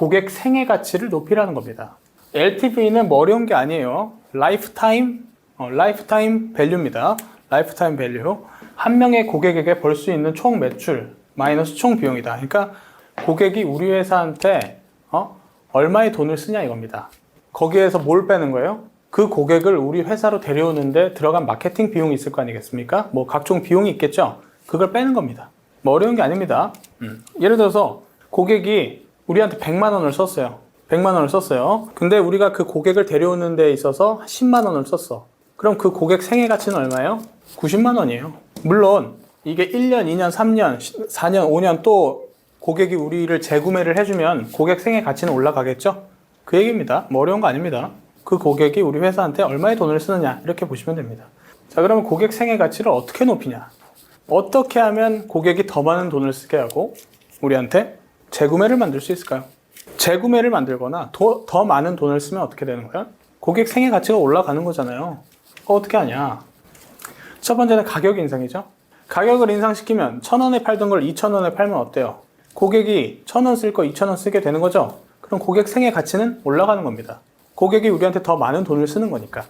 고객 생애 가치를 높이라는 겁니다. LTV는 뭐 어려운 게 아니에요. 라이프타임, 어, 라이프타임 밸류입니다. 라이프타임 밸류. 한 명의 고객에게 벌 수 있는 총 매출 마이너스 총 비용이다. 그러니까 고객이 우리 회사한테 어? 얼마의 돈을 쓰냐 이겁니다. 거기에서 뭘 빼는 거예요? 그 고객을 우리 회사로 데려오는데 들어간 마케팅 비용이 있을 거 아니겠습니까? 뭐 각종 비용이 있겠죠? 그걸 빼는 겁니다. 뭐 어려운 게 아닙니다. 음. 예를 들어서 고객이 우리한테 100만 원을 썼어요. 100만 원을 썼어요. 근데 우리가 그 고객을 데려오는 데 있어서 10만 원을 썼어. 그럼 그 고객 생애 가치는 얼마예요? 90만 원이에요. 물론 이게 1년, 2년, 3년, 4년, 5년 또 고객이 우리를 재구매를 해주면 고객 생애 가치는 올라가겠죠? 그 얘기입니다. 뭐 어려운 거 아닙니다. 그 고객이 우리 회사한테 얼마의 돈을 쓰느냐 이렇게 보시면 됩니다. 자 그러면 고객 생애 가치를 어떻게 높이냐? 어떻게 하면 고객이 더 많은 돈을 쓰게 하고 우리한테 재구매를 만들 수 있을까요? 재구매를 만들거나 더, 더 많은 돈을 쓰면 어떻게 되는 거야? 고객 생애 가치가 올라가는 거잖아요. 그거 어떻게 하냐? 첫 번째는 가격 인상이죠. 가격을 인상시키면 천 원에 팔던 걸 이천 원에 팔면 어때요? 고객이 천 원 쓸 거 이천 원 쓰게 되는 거죠. 그럼 고객 생애 가치는 올라가는 겁니다. 고객이 우리한테 더 많은 돈을 쓰는 거니까.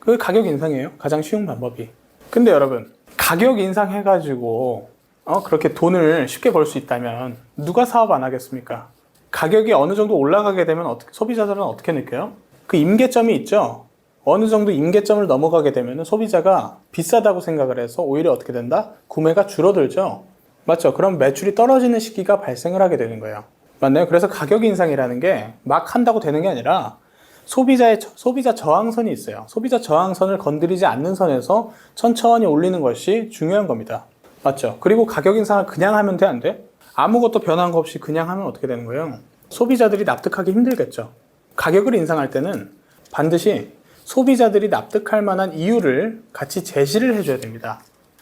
그 가격 인상이에요. 가장 쉬운 방법이. 근데 여러분, 가격 인상해가지고, 어, 그렇게 돈을 쉽게 벌 수 있다면, 누가 사업 안 하겠습니까? 가격이 어느 정도 올라가게 되면 어떻게, 소비자들은 어떻게 느껴요? 그 임계점이 있죠? 어느 정도 임계점을 넘어가게 되면 소비자가 비싸다고 생각을 해서 오히려 어떻게 된다? 구매가 줄어들죠? 맞죠? 그럼 매출이 떨어지는 시기가 발생을 하게 되는 거예요. 맞나요? 그래서 가격 인상이라는 게 막 한다고 되는 게 아니라 소비자의 저- 소비자 저항선이 있어요. 소비자 저항선을 건드리지 않는 선에서 천천히 올리는 것이 중요한 겁니다. 맞죠? 그리고 가격 인상을 그냥 하면 돼, 안 돼? 아무것도 변한 거 없이 그냥 하면 어떻게 되는 거예요? 소비자들이 납득하기 힘들겠죠. 가격을 인상할 때는 반드시 소비자들이 납득할 만한 이유를 같이 제시를 해줘야 됩니다.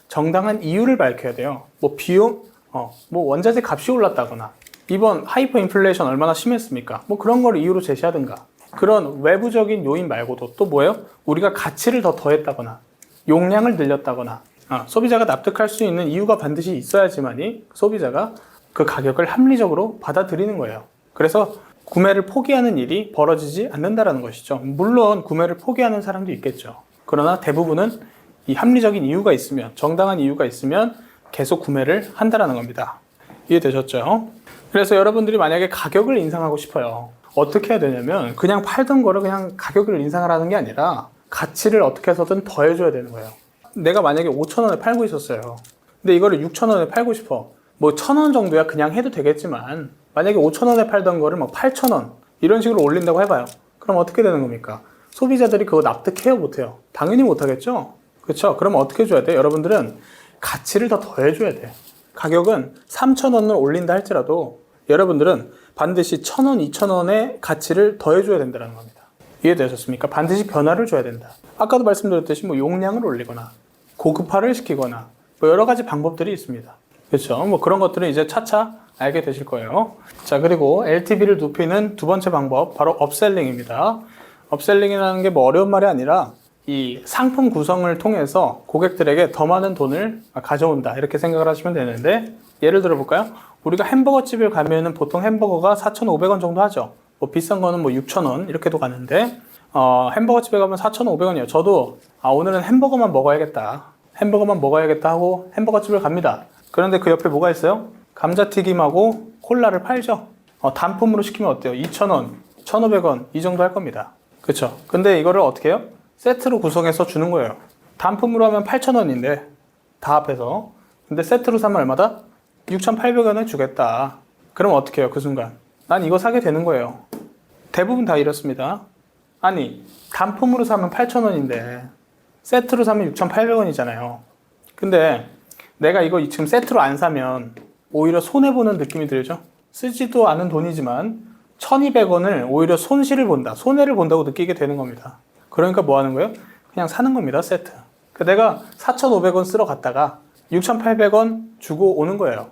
정당한 이유를 밝혀야 돼요. 뭐 비용, 어, 뭐 원자재 값이 올랐다거나 이번 하이퍼 인플레이션 얼마나 심했습니까? 뭐 그런 걸 이유로 제시하든가 그런 외부적인 요인 말고도 또 뭐예요? 우리가 가치를 더 더했다거나 용량을 늘렸다거나 아, 소비자가 납득할 수 있는 이유가 반드시 있어야지만이 소비자가 그 가격을 합리적으로 받아들이는 거예요. 그래서 구매를 포기하는 일이 벌어지지 않는다라는 것이죠. 물론 구매를 포기하는 사람도 있겠죠. 그러나 대부분은 이 합리적인 이유가 있으면 정당한 이유가 있으면 계속 구매를 한다라는 겁니다. 이해되셨죠? 그래서 여러분들이 만약에 가격을 인상하고 싶어요. 어떻게 해야 되냐면 그냥 팔던 거를 그냥 가격을 인상하라는 게 아니라 가치를 어떻게 해서든 더해줘야 되는 거예요. 내가 만약에 5천 원에 팔고 있었어요. 근데 이거를 6천 원에 팔고 싶어. 뭐 천 원 정도야 그냥 해도 되겠지만 만약에 5천 원에 팔던 거를 막 8천 원 이런 식으로 올린다고 해봐요. 그럼 어떻게 되는 겁니까? 소비자들이 그거 납득해요 못해요? 당연히 못하겠죠. 그렇죠? 그럼 어떻게 해줘야 돼? 여러분들은 가치를 더 더해줘야 돼. 가격은 3천 원을 올린다 할지라도 여러분들은 반드시 1,000원, 2,000원의 가치를 더해줘야 된다는 겁니다. 이해되셨습니까? 반드시 변화를 줘야 된다. 아까도 말씀드렸듯이 뭐 용량을 올리거나 고급화를 시키거나 뭐 여러 가지 방법들이 있습니다. 그렇죠? 뭐 그런 것들은 이제 차차 알게 되실 거예요. 자 그리고 LTV를 높이는 두 번째 방법 바로 업셀링입니다. 업셀링이라는 게 뭐 어려운 말이 아니라 이 상품 구성을 통해서 고객들에게 더 많은 돈을 가져온다 이렇게 생각을 하시면 되는데 예를 들어 볼까요? 우리가 햄버거 집을 가면은 보통 햄버거가 4,500원 정도 하죠. 뭐 비싼 거는 뭐 6,000원 이렇게도 가는데 어, 햄버거 집에 가면 4,500원이에요. 저도 아, 오늘은 햄버거만 먹어야겠다. 햄버거만 먹어야겠다 하고 햄버거 집을 갑니다. 그런데 그 옆에 뭐가 있어요? 감자튀김하고 콜라를 팔죠. 어, 단품으로 시키면 어때요? 2,000원, 1,500원 이 정도 할 겁니다. 그렇죠? 근데 이거를 어떻게 해요? 세트로 구성해서 주는 거예요. 단품으로 하면 8,000원인데 다 합해서. 근데 세트로 사면 얼마다? 6,800원을 주겠다. 그럼 어떻게 해요? 그 순간. 난 이거 사게 되는 거예요. 대부분 다 이렇습니다. 아니, 단품으로 사면 8,000원인데 세트로 사면 6,800원이잖아요. 근데 내가 이거 지금 세트로 안 사면 오히려 손해보는 느낌이 들죠? 쓰지도 않은 돈이지만 1200원을 오히려 손실을 본다, 손해를 본다고 느끼게 되는 겁니다. 그러니까 뭐 하는 거예요? 그냥 사는 겁니다, 세트. 그 내가 4,500원 쓰러 갔다가 6,800원 주고 오는 거예요.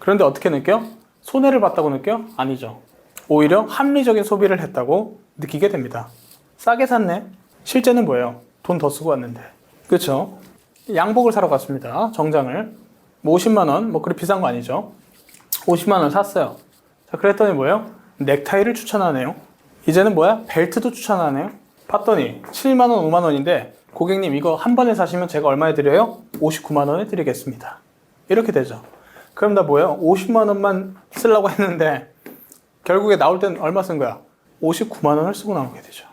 그런데 어떻게 느껴? 손해를 봤다고 느껴? 아니죠. 오히려 합리적인 소비를 했다고 느끼게 됩니다. 싸게 샀네? 실제는 뭐예요? 돈 더 쓰고 왔는데. 그렇죠? 양복을 사러 갔습니다. 정장을. 뭐 50만 원, 뭐 그리 비싼 거 아니죠. 50만 원 샀어요. 자, 그랬더니 뭐예요? 넥타이를 추천하네요. 이제는 뭐야? 벨트도 추천하네요. 봤더니 7만 원, 5만 원인데 고객님 이거 한 번에 사시면 제가 얼마에 드려요? 59만 원에 드리겠습니다. 이렇게 되죠. 그럼 나 뭐예요? 50만 원만 쓰려고 했는데 결국에 나올 땐 얼마 쓴 거야? 59만 원을 쓰고 나오게 되죠.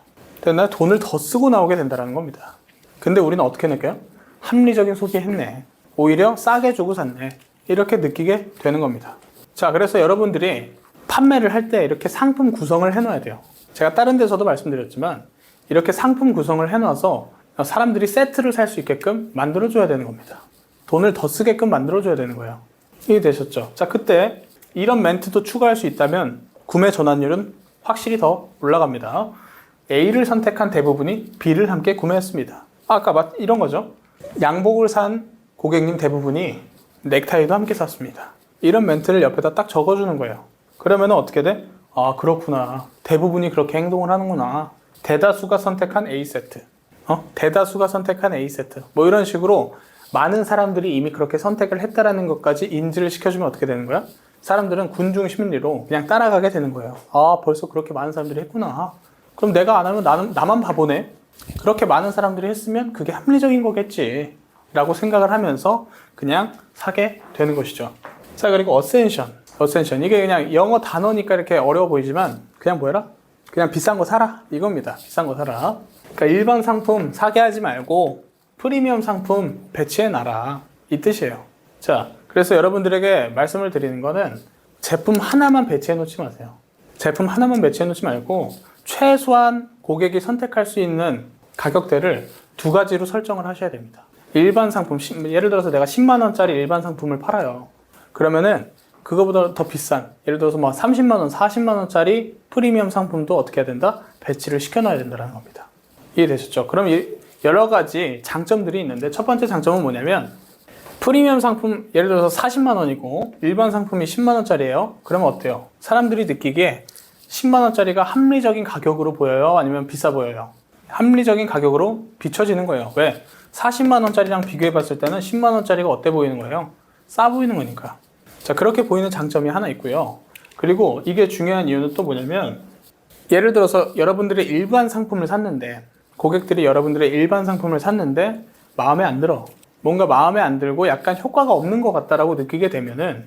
나 돈을 더 쓰고 나오게 된다는 겁니다. 근데 우리는 어떻게 느껴요? 합리적인 소비했네. 오히려 싸게 주고 샀네. 이렇게 느끼게 되는 겁니다. 자, 그래서 여러분들이 판매를 할 때 이렇게 상품 구성을 해놔야 돼요. 제가 다른 데서도 말씀드렸지만 이렇게 상품 구성을 해놔서 사람들이 세트를 살 수 있게끔 만들어줘야 되는 겁니다. 돈을 더 쓰게끔 만들어줘야 되는 거예요. 이해되셨죠? 자, 그때 이런 멘트도 추가할 수 있다면 구매 전환율은 확실히 더 올라갑니다. A를 선택한 대부분이 B를 함께 구매했습니다. 아까 맞, 이런 거죠. 양복을 산 고객님 대부분이 넥타이도 함께 샀습니다. 이런 멘트를 옆에다 딱 적어주는 거예요. 그러면 어떻게 돼? 아, 그렇구나. 대부분이 그렇게 행동을 하는구나. 대다수가 선택한 A 세트. 어? 대다수가 선택한 A 세트. 뭐 이런 식으로 많은 사람들이 이미 그렇게 선택을 했다라는 것까지 인지를 시켜주면 어떻게 되는 거야? 사람들은 군중 심리로 그냥 따라가게 되는 거예요. 아, 벌써 그렇게 많은 사람들이 했구나. 그럼 내가 안 하면 나는, 나만 바보네? 그렇게 많은 사람들이 했으면 그게 합리적인 거겠지. 라고 생각을 하면서 그냥 사게 되는 것이죠. 자, 그리고 어센션. 어센션. 이게 그냥 영어 단어니까 이렇게 어려워 보이지만 그냥 뭐라? 그냥 비싼 거 사라. 이겁니다. 비싼 거 사라. 그러니까 일반 상품 사게 하지 말고 프리미엄 상품 배치해 놔라. 이 뜻이에요. 자, 그래서 여러분들에게 말씀을 드리는 거는 제품 하나만 배치해 놓지 마세요. 제품 하나만 배치해 놓지 말고 최소한 고객이 선택할 수 있는 가격대를 두 가지로 설정을 하셔야 됩니다. 일반 상품, 예를 들어서 내가 10만 원짜리 일반 상품을 팔아요. 그러면은 그거보다 더 비싼, 예를 들어서 뭐 30만 원, 40만 원짜리 프리미엄 상품도 어떻게 해야 된다? 배치를 시켜놔야 된다는 겁니다. 이해되셨죠? 그럼 여러 가지 장점들이 있는데 첫 번째 장점은 뭐냐면 프리미엄 상품 예를 들어서 40만 원이고 일반 상품이 10만 원짜리예요. 그러면 어때요? 사람들이 느끼기에 10만 원짜리가 합리적인 가격으로 보여요? 아니면 비싸 보여요? 합리적인 가격으로 비춰지는 거예요. 왜? 40만 원짜리랑 비교해 봤을 때는 10만 원짜리가 어때 보이는 거예요? 싸 보이는 거니까. 자, 그렇게 보이는 장점이 하나 있고요. 그리고 이게 중요한 이유는 또 뭐냐면 예를 들어서 여러분들이 일반 상품을 샀는데 고객들이 여러분들의 일반 상품을 샀는데 마음에 안 들어. 뭔가 마음에 안 들고 약간 효과가 없는 것 같다라고 느끼게 되면은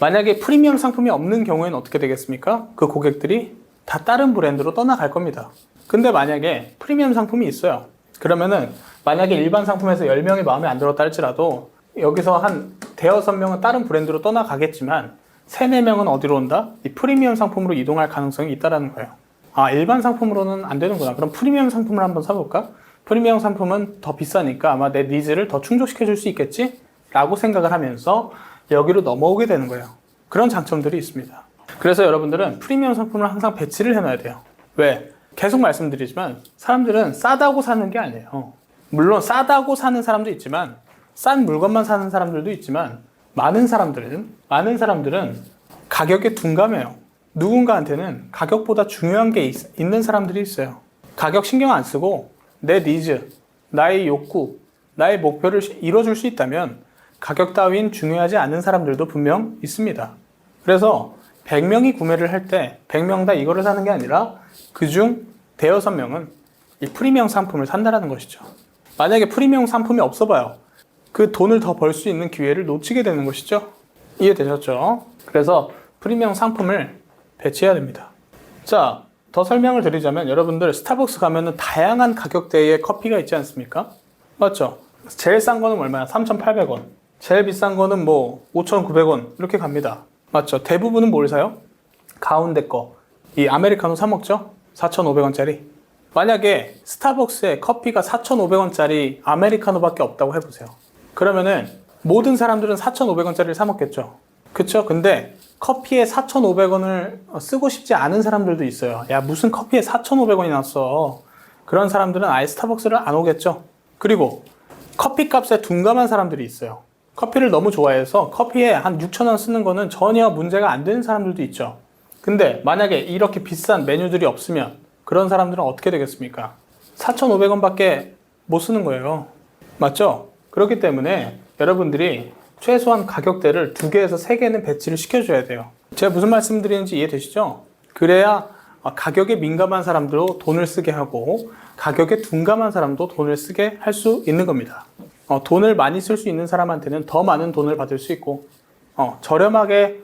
만약에 프리미엄 상품이 없는 경우에는 어떻게 되겠습니까? 그 고객들이 다 다른 브랜드로 떠나갈 겁니다. 근데 만약에 프리미엄 상품이 있어요. 그러면은 만약에 일반 상품에서 10명이 마음에 안 들었다 할지라도 여기서 한 대여섯 명은 다른 브랜드로 떠나가겠지만 3, 4명은 어디로 온다? 이 프리미엄 상품으로 이동할 가능성이 있다라는 거예요. 아, 일반 상품으로는 안 되는구나. 그럼 프리미엄 상품을 한번 사볼까? 프리미엄 상품은 더 비싸니까 아마 내 니즈를 더 충족시켜 줄 수 있겠지? 라고 생각을 하면서 여기로 넘어오게 되는 거예요. 그런 장점들이 있습니다. 그래서 여러분들은 프리미엄 상품을 항상 배치를 해놔야 돼요. 왜? 계속 말씀드리지만 사람들은 싸다고 사는 게 아니에요. 물론 싸다고 사는 사람도 있지만 싼 물건만 사는 사람들도 있지만 많은 사람들은 많은 사람들은 가격에 둔감해요. 누군가한테는 가격보다 중요한 게 있, 있는 사람들이 있어요. 가격 신경 안 쓰고 내 니즈, 나의 욕구, 나의 목표를 이뤄줄 수 있다면 가격 따윈 중요하지 않은 사람들도 분명 있습니다. 그래서 100명이 구매를 할 때 100명 다 이거를 사는 게 아니라 그중 대여섯 명은 이 프리미엄 상품을 산다라는 것이죠. 만약에 프리미엄 상품이 없어 봐요. 그 돈을 더 벌 수 있는 기회를 놓치게 되는 것이죠. 이해되셨죠? 그래서 프리미엄 상품을 배치해야 됩니다. 자, 더 설명을 드리자면 여러분들 스타벅스 가면은 다양한 가격대의 커피가 있지 않습니까? 맞죠? 제일 싼 거는 얼마야? 3,800원. 제일 비싼 거는 뭐 5,900원 이렇게 갑니다. 맞죠? 대부분은 뭘 사요? 가운데 거. 이 아메리카노 사 먹죠? 4,500원짜리. 만약에 스타벅스에 커피가 4,500원짜리 아메리카노밖에 없다고 해보세요. 그러면은 모든 사람들은 4,500원짜리를 사 먹겠죠. 그쵸? 근데 커피에 4,500원을 쓰고 싶지 않은 사람들도 있어요. 야, 무슨 커피에 4,500원이 났어. 그런 사람들은 아예 스타벅스를 안 오겠죠. 그리고 커피 값에 둔감한 사람들이 있어요. 커피를 너무 좋아해서 커피에 한 6,000원 쓰는 거는 전혀 문제가 안 되는 사람들도 있죠. 근데 만약에 이렇게 비싼 메뉴들이 없으면 그런 사람들은 어떻게 되겠습니까? 4,500원 밖에 못 쓰는 거예요. 맞죠? 그렇기 때문에 여러분들이 최소한 가격대를 두 개에서 세 개는 배치를 시켜줘야 돼요. 제가 무슨 말씀 드리는지 이해되시죠? 그래야 어, 가격에 민감한 사람도 돈을 쓰게 하고 가격에 둔감한 사람도 돈을 쓰게 할 수 있는 겁니다. 어, 돈을 많이 쓸 수 있는 사람한테는 더 많은 돈을 받을 수 있고 어, 저렴하게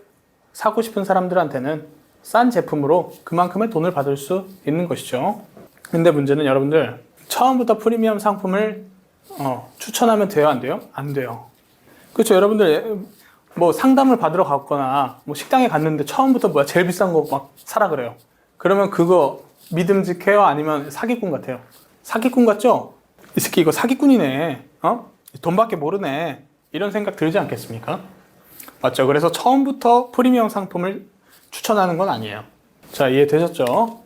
사고 싶은 사람들한테는 싼 제품으로 그만큼의 돈을 받을 수 있는 것이죠. 근데 문제는 여러분들 처음부터 프리미엄 상품을 어, 추천하면 돼요, 안 돼요? 안 돼요. 그렇죠, 여러분들 뭐 상담을 받으러 갔거나 뭐 식당에 갔는데 처음부터 뭐야 제일 비싼 거 막 사라 그래요. 그러면 그거 믿음직해요? 아니면 사기꾼 같아요? 사기꾼 같죠? 이 새끼 이거 사기꾼이네. 어? 돈밖에 모르네. 이런 생각 들지 않겠습니까? 맞죠? 그래서 처음부터 프리미엄 상품을 추천하는 건 아니에요. 자, 이해되셨죠?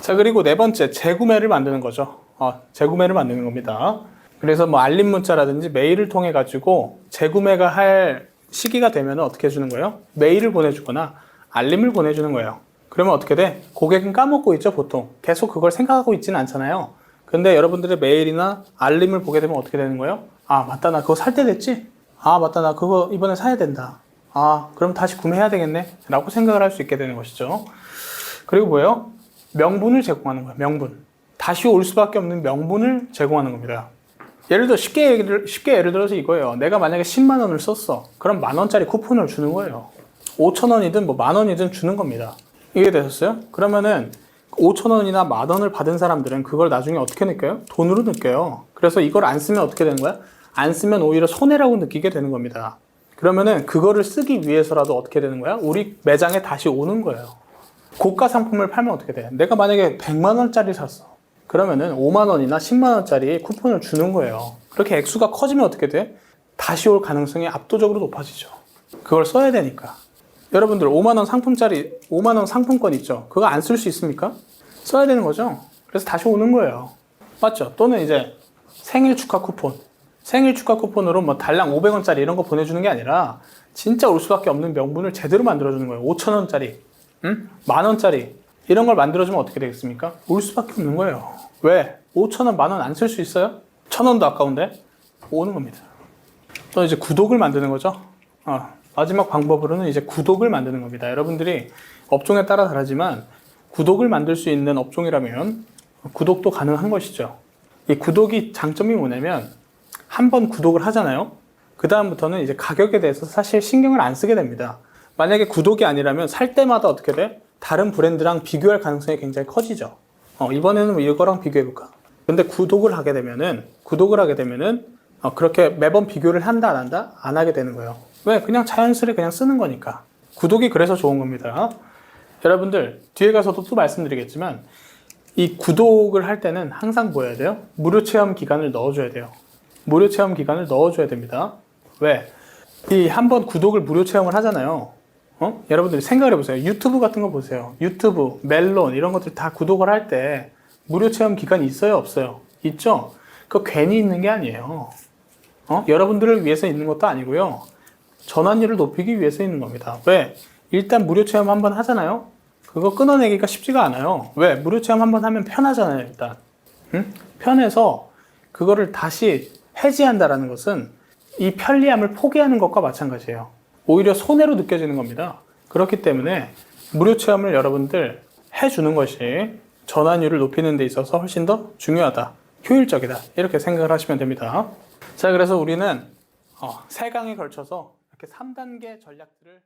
자, 그리고 네 번째, 재구매를 만드는 거죠. 어, 재구매를 만드는 겁니다. 그래서 뭐 알림 문자라든지 메일을 통해 가지고 재구매가 할 시기가 되면 어떻게 해주는 거예요? 메일을 보내주거나 알림을 보내주는 거예요. 그러면 어떻게 돼? 고객은 까먹고 있죠, 보통. 계속 그걸 생각하고 있지는 않잖아요. 근데 여러분들의 메일이나 알림을 보게 되면 어떻게 되는 거예요? 아, 맞다. 나 그거 살 때 됐지? 아, 맞다. 나 그거 이번에 사야 된다. 아, 그럼 다시 구매해야 되겠네? 라고 생각을 할 수 있게 되는 것이죠. 그리고 뭐예요? 명분을 제공하는 거예요. 명분. 다시 올 수밖에 없는 명분을 제공하는 겁니다. 예를 들어 쉽게 예를, 쉽게 예를 들어서 이거예요. 내가 만약에 10만 원을 썼어. 그럼 만 원짜리 쿠폰을 주는 거예요. 5천 원이든 뭐 만 원이든 주는 겁니다. 이게 되셨어요? 그러면은 5천 원이나 만 원을 받은 사람들은 그걸 나중에 어떻게 느껴요? 돈으로 느껴요. 그래서 이걸 안 쓰면 어떻게 되는 거야? 안 쓰면 오히려 손해라고 느끼게 되는 겁니다. 그러면은 그거를 쓰기 위해서라도 어떻게 되는 거야? 우리 매장에 다시 오는 거예요. 고가 상품을 팔면 어떻게 돼? 내가 만약에 100만 원짜리 샀어. 그러면은 5만 원이나 10만 원짜리 쿠폰을 주는 거예요. 그렇게 액수가 커지면 어떻게 돼? 다시 올 가능성이 압도적으로 높아지죠. 그걸 써야 되니까. 여러분들 5만 원 상품짜리 5만 원 상품권 있죠. 그거 안 쓸 수 있습니까? 써야 되는 거죠. 그래서 다시 오는 거예요. 맞죠? 또는 이제 생일 축하 쿠폰. 생일 축하 쿠폰으로 뭐 달랑 500원짜리 이런 거 보내주는 게 아니라 진짜 올 수밖에 없는 명분을 제대로 만들어주는 거예요. 5천원짜리, 응? 만원짜리 이런 걸 만들어주면 어떻게 되겠습니까? 올 수밖에 없는 거예요. 왜? 5천원, 만원 안 쓸 수 있어요? 천원도 아까운데? 오는 겁니다. 또 이제 구독을 만드는 거죠. 어, 마지막 방법으로는 이제 구독을 만드는 겁니다. 여러분들이 업종에 따라 다르지만 구독을 만들 수 있는 업종이라면 구독도 가능한 것이죠. 이 구독이 장점이 뭐냐면 한 번 구독을 하잖아요. 그 다음부터는 이제 가격에 대해서 사실 신경을 안 쓰게 됩니다. 만약에 구독이 아니라면 살 때마다 어떻게 돼? 다른 브랜드랑 비교할 가능성이 굉장히 커지죠. 어, 이번에는 뭐 이거랑 비교해볼까? 근데 구독을 하게 되면은, 구독을 하게 되면은, 어, 그렇게 매번 비교를 한다, 안 한다? 안 하게 되는 거예요. 왜? 그냥 자연스레 그냥 쓰는 거니까. 구독이 그래서 좋은 겁니다. 여러분들, 뒤에 가서도 또 말씀드리겠지만, 이 구독을 할 때는 항상 뭐 해야 돼요? 무료 체험 기간을 넣어줘야 돼요. 무료 체험 기간을 넣어줘야 됩니다. 왜? 이 한 번 구독을 무료 체험을 하잖아요. 어? 여러분들이 생각을 해보세요. 유튜브 같은 거 보세요. 유튜브, 멜론 이런 것들 다 구독을 할 때 무료 체험 기간이 있어요, 없어요? 있죠? 그거 괜히 있는 게 아니에요. 어? 여러분들을 위해서 있는 것도 아니고요. 전환율을 높이기 위해서 있는 겁니다. 왜? 일단 무료 체험 한번 하잖아요. 그거 끊어내기가 쉽지가 않아요. 왜? 무료 체험 한번 하면 편하잖아요, 일단. 응? 편해서 그거를 다시 해지한다라는 것은 이 편리함을 포기하는 것과 마찬가지예요. 오히려 손해로 느껴지는 겁니다. 그렇기 때문에 무료 체험을 여러분들 해주는 것이 전환율을 높이는 데 있어서 훨씬 더 중요하다. 효율적이다. 이렇게 생각을 하시면 됩니다. 자, 그래서 우리는 어, 세 강에 걸쳐서 이렇게 3단계 전략들을